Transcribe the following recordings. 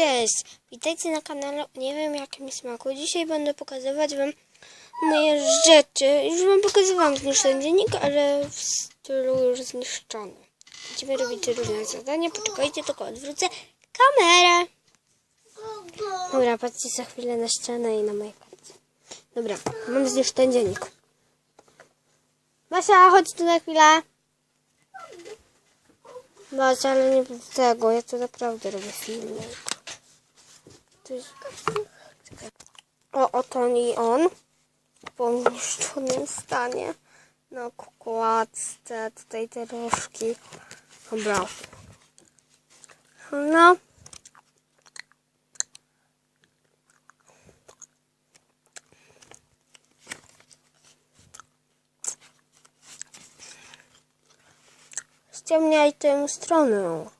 cześć! Witajcie na kanale Nie wiem jakim smaku. Dzisiaj będę pokazywać wam moje rzeczy. Już wam pokazywałam zniszczony dziennik, ale w stylu już zniszczony. Będziemy robić różne zadania. Poczekajcie, tylko odwrócę kamerę. Dobra, patrzcie za chwilę na ścianę i na moje karty. Dobra, mam zniszczony dziennik. Basia, chodź tu na chwilę. Basia, ale nie tego. Ja tu naprawdę robię filmik. Jest... O, oto i on. W pomieszczonym stanie. Na okładce. Tutaj te różki. Dobra. No. Ściemniaj tę stronę.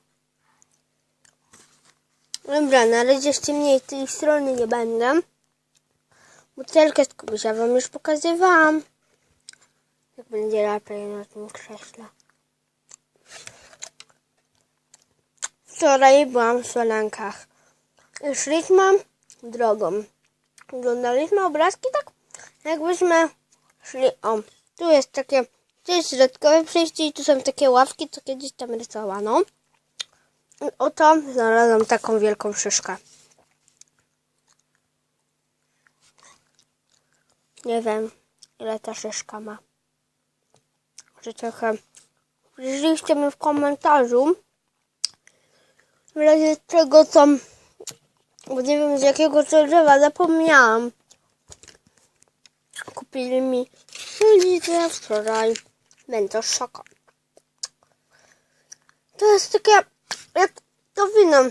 Dobra, na razie ściemniej tej strony nie będę. Butelkę z kubusia wam już pokazywałam. Jak będzie lepiej na tym krześle. Wczoraj byłam w Solankach. Szliśmy drogą. Oglądaliśmy obrazki tak, jakbyśmy szli. O, tu jest takie, to jest środkowe przejście i tu są takie ławki, co kiedyś tam rysowano. Oto znalazłam taką wielką szyszkę. Nie wiem, ile ta szyszka ma. Może trochę Piszliście mi w komentarzu, w razie czego co, bo nie wiem z jakiego to drzewa, zapomniałam. Kupili mi rodzice wczoraj mentos szoko. To jest takie jak to wino.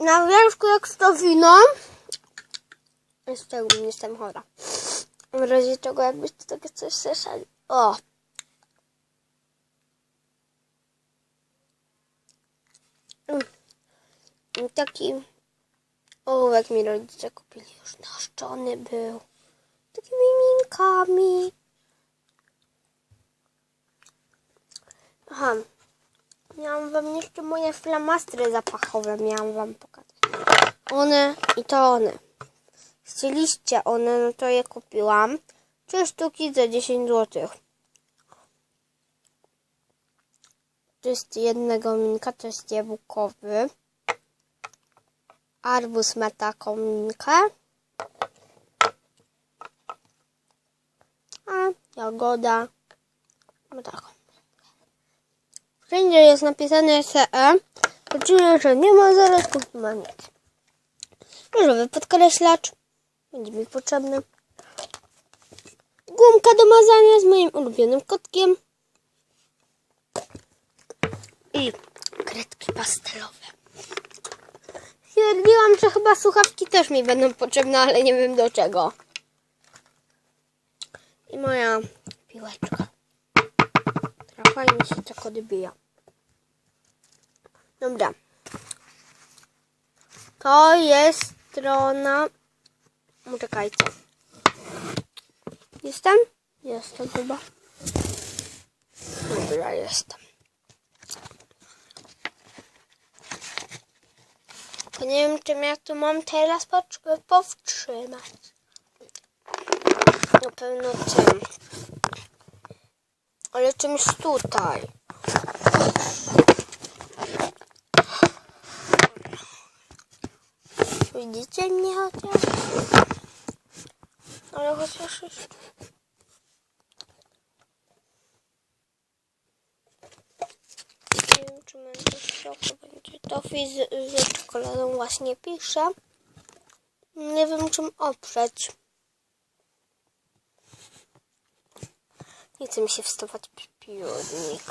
Na wierzchu jak to wino. Z nie jestem chora. W razie czego jakbyście takie coś słyszeli. O! Mm. Taki ołówek mi rodzice kupili już naszczony był. Takimi minkami. Aha. Miałam wam jeszcze moje flamastry zapachowe. Miałam wam pokazać. One i to one. Chcieliście one, no to je kupiłam. Trzy sztuki za 10 zł. To jest jednego minka, to jest jabłkowy. Arbus ma taką minkę. A jagoda ma taką. Wszędzie jest napisane. To czuję, że nie ma zarazków, nie ma nic. Różowy podkreślacz. Będzie mi potrzebny. Gumka do mazania z moim ulubionym kotkiem. I kredki pastelowe. Stwierdziłam, że chyba słuchawki też mi będą potrzebne, ale nie wiem do czego. I moja piłeczka. Która fajnie się tak odbija. Dobra. To jest strona... Czekajcie. Jestem? Jestem chyba. Dobra, jestem. Tylko nie wiem, czym ja tu mam teraz powstrzymać. Na pewno czym. Ale czymś tutaj. Widzicie mnie chociaż? Ale chociaż już... Nie wiem, czy będzie środku będzie. Tofi z, z czekoladą właśnie pisze. Nie wiem, czym oprzeć. Nie chce mi się wstawać piórnik.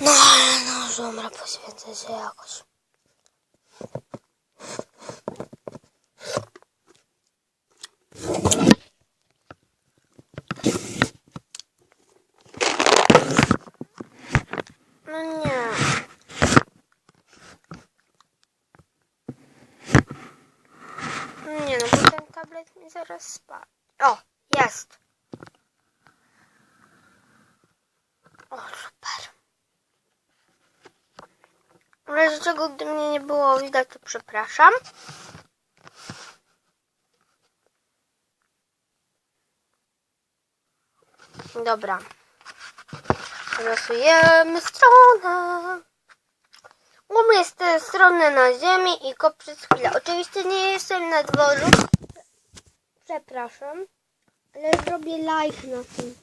No, ale no, żumra poświęcę się jakoś. No nie. Nie no, bo ten tablet mi zaraz spadł. O, jest. O, super. Ale że dlaczego gdy mnie nie było widać, to przepraszam. Dobra. Losujemy stronę. U mnie jest strony na ziemi i kop przez chwilę. Oczywiście nie jestem na dworzu. Przepraszam. Ale zrobię live na tym.